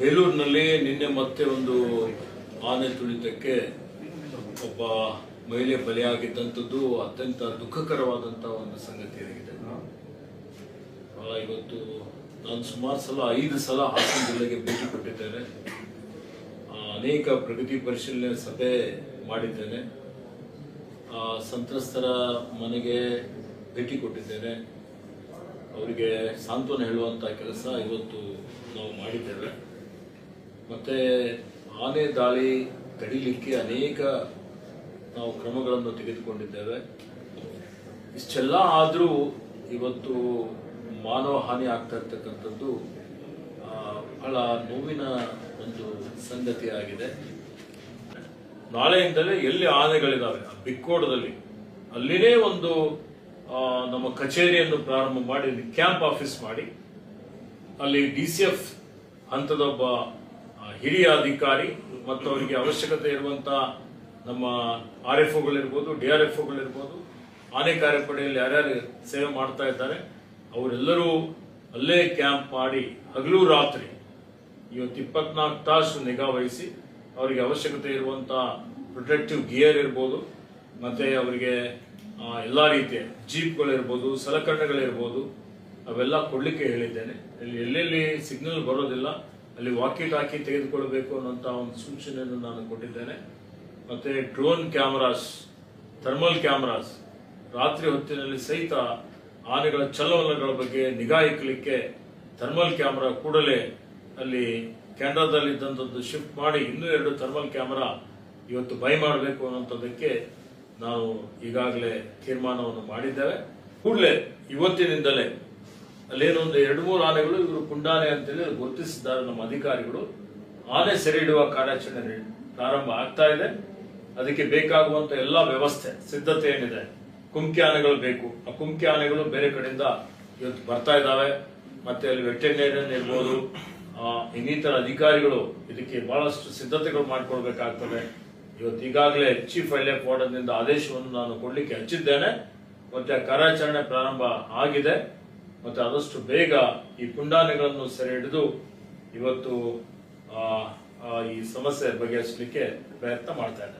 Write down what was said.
ಬೇಲೂರಿನಲ್ಲಿ ನಿನ್ನೆ ಮತ್ತೆ ಒಂದು ಆನೆ ತುಳಿತಕ್ಕೆ ಒಬ್ಬ ಮಹಿಳೆ ಬಲಿಯಾಗಿದ್ದಂಥದ್ದು ಅತ್ಯಂತ ದುಃಖಕರವಾದಂಥ ಒಂದು ಸಂಗತಿಯಾಗಿದೆ ಇವತ್ತು ನಾನು ಸುಮಾರು ಸಲ, ಐದು ಸಲ ಹಾಸನ ಜಿಲ್ಲೆಗೆ ಭೇಟಿ ಕೊಟ್ಟಿದ್ದೇನೆ. ಅನೇಕ ಪ್ರಗತಿ ಪರಿಶೀಲನೆ ಸಭೆ ಮಾಡಿದ್ದೇನೆ. ಸಂತ್ರಸ್ತರ ಮನೆಗೆ ಭೇಟಿ ಕೊಟ್ಟಿದ್ದೇನೆ. ಅವರಿಗೆ ಸಾಂತ್ವನ ಹೇಳುವಂಥ ಕೆಲಸ ಇವತ್ತು ನಾವು ಮಾಡಿದ್ದೇವೆ. ಮತ್ತೆ ಆನೆ ದಾಳಿ ತಡಿಲಿಕ್ಕೆ ಅನೇಕ ನಾವು ಕ್ರಮಗಳನ್ನು ತೆಗೆದುಕೊಂಡಿದ್ದೇವೆ. ಇಷ್ಟೆಲ್ಲ ಆದರೂ ಇವತ್ತು ಮಾನವ ಹಾನಿ ಆಗ್ತಾ ಇರ್ತಕ್ಕಂಥದ್ದು ಬಹಳ ನೋವಿನ ಒಂದು ಸಂಗತಿಯಾಗಿದೆ ನಾಳೆಯಿಂದಲೇ ಎಲ್ಲಿ ಆನೆಗಳಿದ್ದಾವೆ ಬಿಕ್ಕೋಡದಲ್ಲಿ. ಅಲ್ಲಿನೇ ಒಂದು ನಮ್ಮ ಕಚೇರಿಯನ್ನು ಪ್ರಾರಂಭ ಮಾಡಿ, ಕ್ಯಾಂಪ್ ಆಫೀಸ್ ಮಾಡಿ, ಅಲ್ಲಿ ಡಿ ಸಿ ಎಫ್ ಹಿರಿಯ ಅಧಿಕಾರಿ ಮತ್ತು ಅವರಿಗೆ ಅವಶ್ಯಕತೆ ಇರುವಂತ ನಮ್ಮ ಆರ್ ಎಫ್ ಒಗಳಿರ್ಬೋದು ಡಿ ಆರ್ ಎಫ್ ಒಗಳಿರ್ಬೋದು ಆನೆ ಕಾರ್ಯಪಡೆಯಲ್ಲಿ ಯಾರ್ಯಾರು ಸೇವೆ ಮಾಡ್ತಾ ಇದ್ದಾರೆ, ಅವರೆಲ್ಲರೂ ಅಲ್ಲೇ ಕ್ಯಾಂಪ್ ಮಾಡಿ ಹಗಲು ರಾತ್ರಿ ಇವತ್ತು ಇಪ್ಪತ್ನಾಲ್ಕು ತಾಸು ನಿಗಾ ವಹಿಸಿ ಅವರಿಗೆ ಅವಶ್ಯಕತೆ ಇರುವಂತ ಪ್ರೊಟೆಕ್ಟಿವ್ ಗಿಯರ್ ಇರ್ಬೋದು, ಮತ್ತೆ ಅವರಿಗೆ ಎಲ್ಲಾ ರೀತಿಯ ಜೀಪ್ಗಳಿರ್ಬೋದು, ಸಲಕರಣೆಗಳಿರ್ಬೋದು, ಅವೆಲ್ಲ ಕೊಡ್ಲಿಕ್ಕೆ ಹೇಳಿದ್ದೇನೆ. ಇಲ್ಲಿ ಎಲ್ಲೆಲ್ಲಿ ಸಿಗ್ನಲ್ ಬರೋದಿಲ್ಲ ಅಲ್ಲಿ ವಾಕಿ ಟಾಕಿ ತೆಗೆದುಕೊಳ್ಬೇಕು ಅನ್ನೋಂತ ಒಂದು ಸೂಚನೆಯನ್ನು ನಾನು ಕೊಟ್ಟಿದ್ದೇನೆ. ಮತ್ತೆ ಡ್ರೋನ್ ಕ್ಯಾಮರಾಸ್ ಥರ್ಮಲ್ ಕ್ಯಾಮರಾಸ್ ರಾತ್ರಿ ಹೊತ್ತಿನಲ್ಲಿ ಸಹಿತ ಆನೆಗಳ ಚಲವಲನಗಳ ಬಗ್ಗೆ ನಿಗಾ ಇಕ್ಕಲಿಕ್ಕೆ ಥರ್ಮಲ್ ಕ್ಯಾಮರಾ ಕೂಡಲೇ ಅಲ್ಲಿ ಕೆನಡಾದಲ್ಲಿ ಇದ್ದಂಥದ್ದು ಶಿಫ್ಟ್ ಮಾಡಿ ಇನ್ನೂ ಎರಡು ಥರ್ಮಲ್ ಕ್ಯಾಮರಾ ಇವತ್ತು ಬೈ ಮಾಡಬೇಕು ಅನ್ನೋಂಥದ್ದಕ್ಕೆ ನಾವು ಈಗಾಗಲೇ ತೀರ್ಮಾನವನ್ನು ಮಾಡಿದ್ದೇವೆ. ಕೂಡಲೇ ಇವತ್ತಿನಿಂದಲೇ ಅಲ್ಲೇನೋ ಒಂದು ಎರಡು ಮೂರು ಆನೆಗಳು ಇವರು ಪುಂಡಾನೆ ಅಂತೇಳಿ ಗುರುತಿಸಿದ್ದಾರೆ ನಮ್ಮ ಅಧಿಕಾರಿಗಳು. ಆನೆ ಸೆರೆ ಹಿಡುವ ಕಾರ್ಯಾಚರಣೆ ಪ್ರಾರಂಭ ಆಗ್ತಾ ಇದೆ. ಅದಕ್ಕೆ ಬೇಕಾಗುವಂತ ಎಲ್ಲಾ ವ್ಯವಸ್ಥೆ, ಸಿದ್ಧತೆ ಏನಿದೆ? ಕುಂಕಿ ಆನೆಗಳು ಬೇಕು. ಆ ಕುಂಕಿ ಆನೆಗಳು ಬೇರೆ ಕಡೆಯಿಂದ ಇವತ್ತು ಬರ್ತಾ ಇದ್ದಾವೆ. ಮತ್ತೆ ಅಲ್ಲಿ ವೆಟರ್ನೇರಿಯನ್ ಇರ್ಬೋದು. ಇನ್ನಿತರ ಅಧಿಕಾರಿಗಳು ಇದಕ್ಕೆ ಬಹಳಷ್ಟು ಸಿದ್ಧತೆಗಳು ಮಾಡಿಕೊಳ್ಬೇಕಾಗ್ತದೆ. ಇವತ್ತು ಈಗಾಗಲೇ ಚೀಫ್ ಲೈಫ್ ವಾರ್ಡನ್ನಿಂದ ಆದೇಶವನ್ನು ನಾನು ಕೊಡ್ಲಿಕ್ಕೆ ಹಚ್ಚಿದ್ದೇನೆ. ಮತ್ತೆ ಕಾರ್ಯಾಚರಣೆ ಪ್ರಾರಂಭ ಆಗಿದೆ. ಮತ್ತೆ ಆದಷ್ಟು ಬೇಗ ಈ ಪುಂಡಾನೆಗಳನ್ನು ಸೆರೆ ಹಿಡಿದು ಇವತ್ತು ಈ ಸಮಸ್ಯೆ ಬಗೆಹರಿಸಲಿಕ್ಕೆ ಪ್ರಯತ್ನ ಮಾಡ್ತಾ ಇದ್ದಾರೆ.